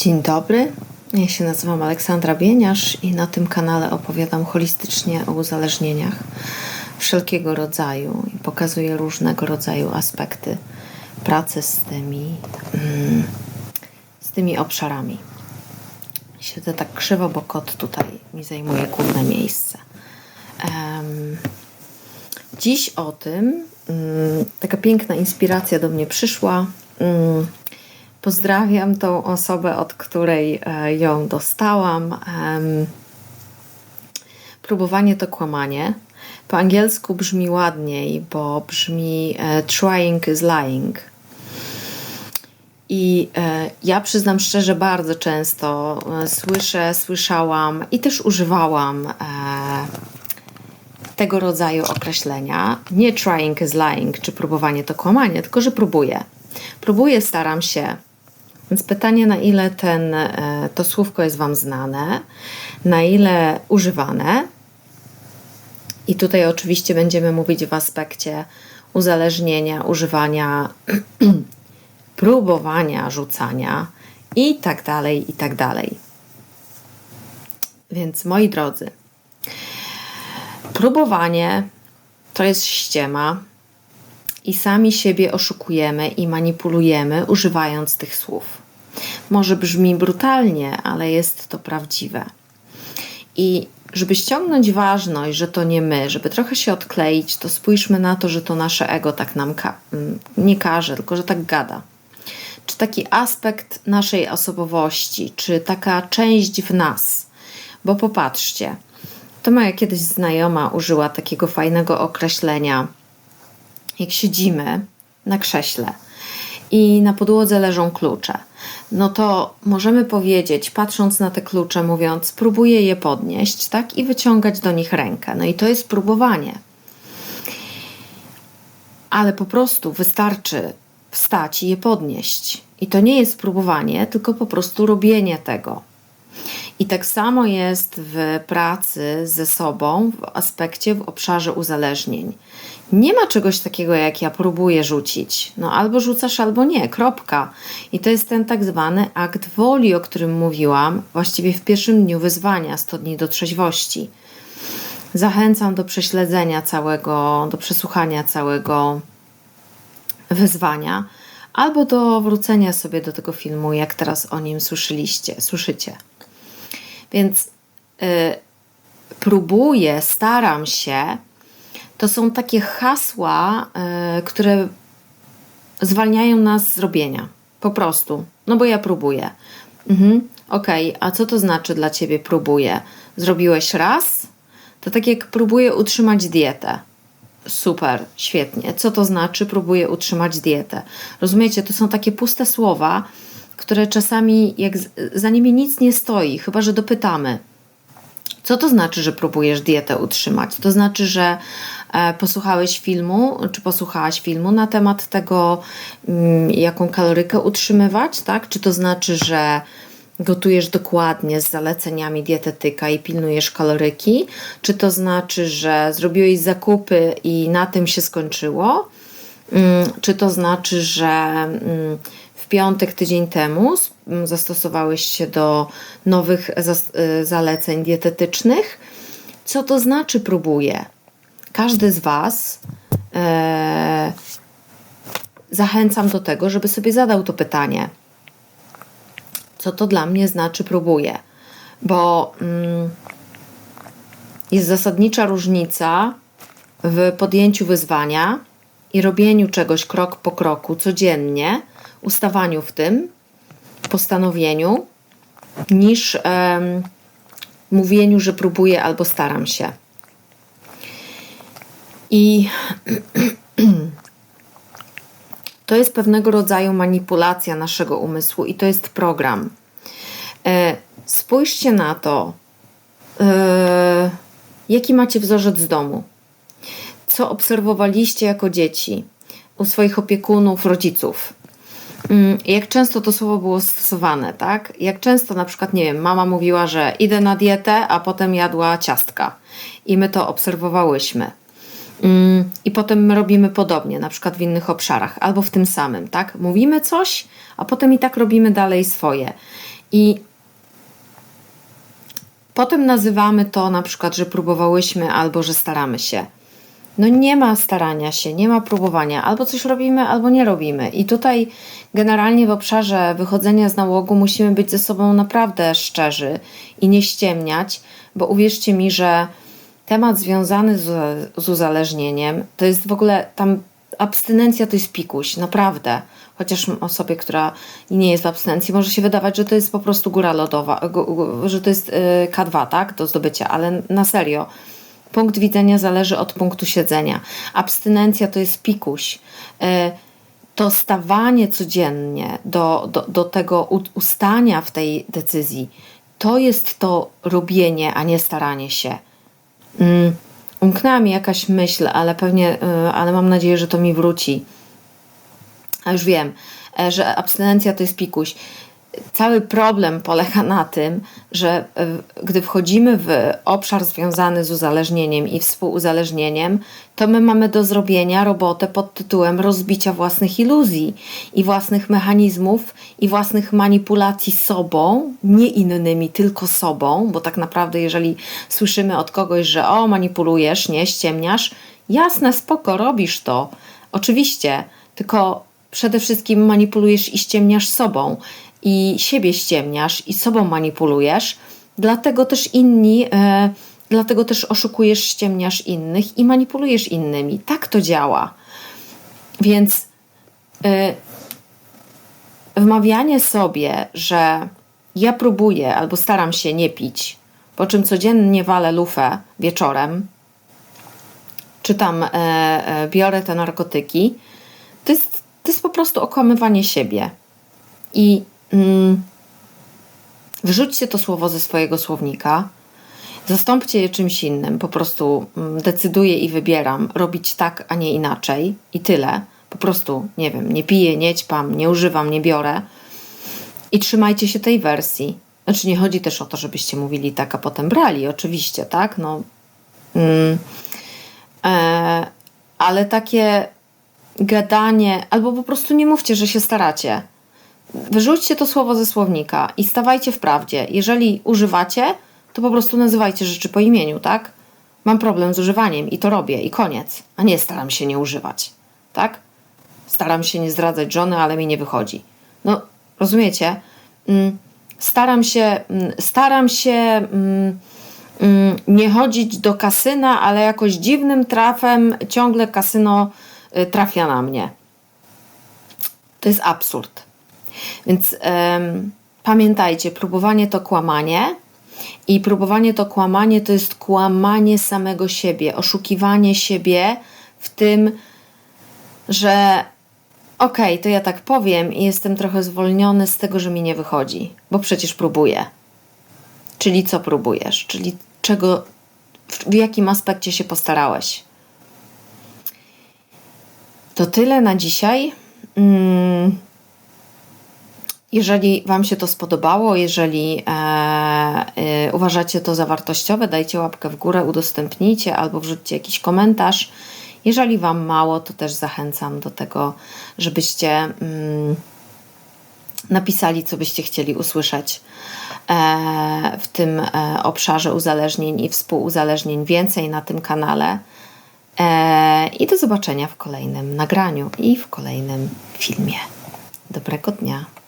Dzień dobry, ja się nazywam Aleksandra Bieniasz i na tym kanale opowiadam holistycznie o uzależnieniach wszelkiego rodzaju i pokazuję różnego rodzaju aspekty pracy z tymi, mm, z tymi obszarami. Siedzę tak krzywo, bo kot tutaj mi zajmuje główne miejsce. Dziś o tym, um, taka piękna inspiracja do mnie przyszła. Pozdrawiam tą osobę, od której e, ją dostałam. Próbowanie to kłamanie. Po angielsku brzmi ładniej, bo brzmi e, trying is lying. I e, ja przyznam szczerze, bardzo często słyszę, słyszałam i też używałam tego rodzaju określenia. Nie trying is lying, czy próbowanie to kłamanie, tylko że próbuję. Próbuję, staram się, więc pytanie, na ile ten, e, to słówko jest Wam znane, na ile używane. I tutaj oczywiście będziemy mówić w aspekcie uzależnienia, używania, próbowania, rzucania i tak dalej, i tak dalej. Więc moi drodzy, próbowanie to jest ściema, i sami siebie oszukujemy i manipulujemy, używając tych słów. Może brzmi brutalnie, ale jest to prawdziwe. I żeby ściągnąć ważność, że to nie my, żeby trochę się odkleić, to spójrzmy na to, że to nasze ego tak nam ka nie każe, tylko że tak gada. Czy taki aspekt naszej osobowości, czy taka część w nas. Bo popatrzcie, to moja kiedyś znajoma użyła takiego fajnego określenia – jak siedzimy na krześle i na podłodze leżą klucze, no to możemy powiedzieć, patrząc na te klucze, mówiąc, próbuję je podnieść, tak, i wyciągać do nich rękę. No i to jest próbowanie. Ale po prostu wystarczy wstać i je podnieść. I to nie jest próbowanie, tylko po prostu robienie tego. I tak samo jest w pracy ze sobą w aspekcie, w obszarze uzależnień. Nie ma czegoś takiego, jak ja próbuję rzucić. No albo rzucasz, albo nie, kropka. I to jest ten tak zwany akt woli, o którym mówiłam, właściwie w pierwszym dniu wyzwania 100 dni do trzeźwości. Zachęcam do prześledzenia całego, do przesłuchania całego wyzwania, albo do wrócenia sobie do tego filmu, jak teraz o nim słyszeliście, słyszycie. Więc y, próbuję, staram się. To są takie hasła, y, które zwalniają nas z robienia. Po prostu. No bo ja próbuję. Mhm. Okej, okay. a co to znaczy dla ciebie próbuję? Zrobiłeś raz? To tak jak próbuję utrzymać dietę. Super, świetnie. Co to znaczy próbuję utrzymać dietę? Rozumiecie, to są takie puste słowa, które czasami jak za nimi nic nie stoi, chyba że dopytamy. Co to znaczy, że próbujesz dietę utrzymać? To znaczy, że e, posłuchałeś filmu, czy posłuchałaś filmu na temat tego, mm, jaką kalorykę utrzymywać, tak? Czy to znaczy, że gotujesz dokładnie z zaleceniami dietetyka i pilnujesz kaloryki? Czy to znaczy, że zrobiłeś zakupy i na tym się skończyło? Mm, czy to znaczy, że mm, piątek tydzień temu zastosowałeś się do nowych y, zaleceń dietetycznych. Co to znaczy próbuję? Każdy z Was e, zachęcam do tego, żeby sobie zadał to pytanie. Co to dla mnie znaczy próbuję? Bo mm, jest zasadnicza różnica w podjęciu wyzwania i robieniu czegoś krok po kroku codziennie, ustawaniu w tym postanowieniu, niż um, mówieniu, że próbuję albo staram się. I to jest pewnego rodzaju manipulacja naszego umysłu i to jest program. E, spójrzcie na to, e, jaki macie wzorzec z domu, co obserwowaliście jako dzieci u swoich opiekunów, rodziców. Mm, jak często to słowo było stosowane, tak? Jak często na przykład, nie wiem, mama mówiła, że idę na dietę, a potem jadła ciastka i my to obserwowałyśmy. Mm, I potem my robimy podobnie, na przykład w innych obszarach, albo w tym samym, tak? Mówimy coś, a potem i tak robimy dalej swoje. I potem nazywamy to na przykład, że próbowałyśmy albo że staramy się. No nie ma starania się, nie ma próbowania. Albo coś robimy, albo nie robimy. I tutaj generalnie w obszarze wychodzenia z nałogu musimy być ze sobą naprawdę szczerzy i nie ściemniać, bo uwierzcie mi, że temat związany z, z uzależnieniem to jest w ogóle tam abstynencja to jest pikuś, naprawdę. Chociaż osobie, która nie jest w abstynencji, może się wydawać, że to jest po prostu góra lodowa, że to jest y, K2, tak, do zdobycia, ale na serio. Punkt widzenia zależy od punktu siedzenia. Abstynencja to jest pikuś. Y, to stawanie codziennie do, do, do tego ustania w tej decyzji, to jest to robienie, a nie staranie się. Mm, umknęła mi jakaś myśl, ale pewnie, y, ale mam nadzieję, że to mi wróci. A już wiem, e, że abstynencja to jest pikuś. Cały problem polega na tym, że e, gdy wchodzimy w obszar związany z uzależnieniem i współuzależnieniem, to my mamy do zrobienia robotę pod tytułem rozbicia własnych iluzji i własnych mechanizmów i własnych manipulacji sobą, nie innymi, tylko sobą, bo tak naprawdę, jeżeli słyszymy od kogoś, że o, manipulujesz, nie ściemniasz, jasne, spoko, robisz to. Oczywiście, tylko przede wszystkim manipulujesz i ściemniasz sobą i siebie ściemniasz i sobą manipulujesz, dlatego też inni, e, dlatego też oszukujesz, ściemniasz innych i manipulujesz innymi. Tak to działa. Więc e, wmawianie sobie, że ja próbuję albo staram się nie pić, po czym codziennie walę lufę wieczorem, czy tam e, e, biorę te narkotyki, to jest, to jest po prostu okłamywanie siebie. I wyrzućcie to słowo ze swojego słownika, zastąpcie je czymś innym. Po prostu mm, decyduję i wybieram robić tak, a nie inaczej i tyle. Po prostu, nie wiem, nie piję, nie ćpam, nie używam, nie biorę. I trzymajcie się tej wersji. Znaczy, nie chodzi też o to, żebyście mówili tak, a potem brali, oczywiście, tak? No, mm, e, ale takie gadanie, albo po prostu nie mówcie, że się staracie. Wyrzućcie to słowo ze słownika i stawajcie w prawdzie. Jeżeli używacie, to po prostu nazywajcie rzeczy po imieniu, tak? Mam problem z używaniem i to robię i koniec, a nie staram się nie używać, tak? Staram się nie zdradzać żony, ale mi nie wychodzi. No, rozumiecie? Mm, staram się, mm, staram się mm, nie chodzić do kasyna, ale jakoś dziwnym trafem ciągle kasyno y, trafia na mnie. To jest absurd. Więc um, pamiętajcie, próbowanie to kłamanie. I próbowanie to kłamanie to jest kłamanie samego siebie, oszukiwanie siebie w tym, że okej, okay, to ja tak powiem i jestem trochę zwolniony z tego, że mi nie wychodzi, bo przecież próbuję. Czyli co próbujesz? Czyli czego, w jakim aspekcie się postarałeś? To tyle na dzisiaj. Hmm. Jeżeli Wam się to spodobało, jeżeli e, e, uważacie to za wartościowe, dajcie łapkę w górę, udostępnijcie albo wrzućcie jakiś komentarz. Jeżeli Wam mało, to też zachęcam do tego, żebyście mm, napisali, co byście chcieli usłyszeć e, w tym e, obszarze uzależnień i współuzależnień więcej na tym kanale. E, I do zobaczenia w kolejnym nagraniu i w kolejnym filmie. Dobrego dnia.